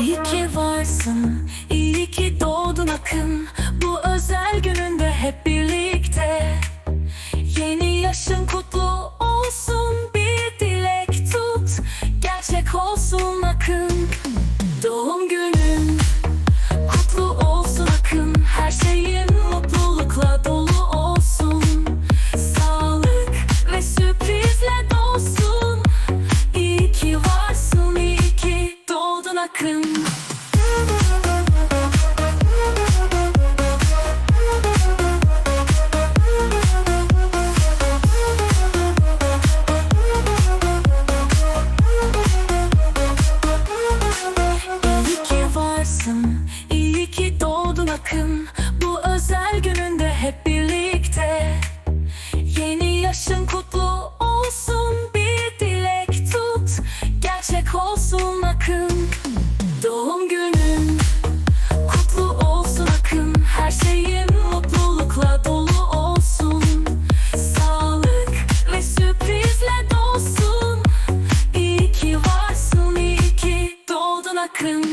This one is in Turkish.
İyi ki varsın, iyi ki doğdun akın. Bu özel gününde hep birlikte. Yeni yaşın kutlu olsun bir dilek tut. Gerçek olsun akın. Doğum günü yakın İyi ki varsın, iyi ki doğdun akım Bu özel gününde hep birlikte. Yeni yaşın kutlu olsun bir dilek tut. Gerçek olsun akım Doğum günün kutlu olsun akın. Her şeyin mutlulukla dolu olsun. Sağlık ve sürprizle dolsun. İyi ki varsın, iyi ki doğdun akın.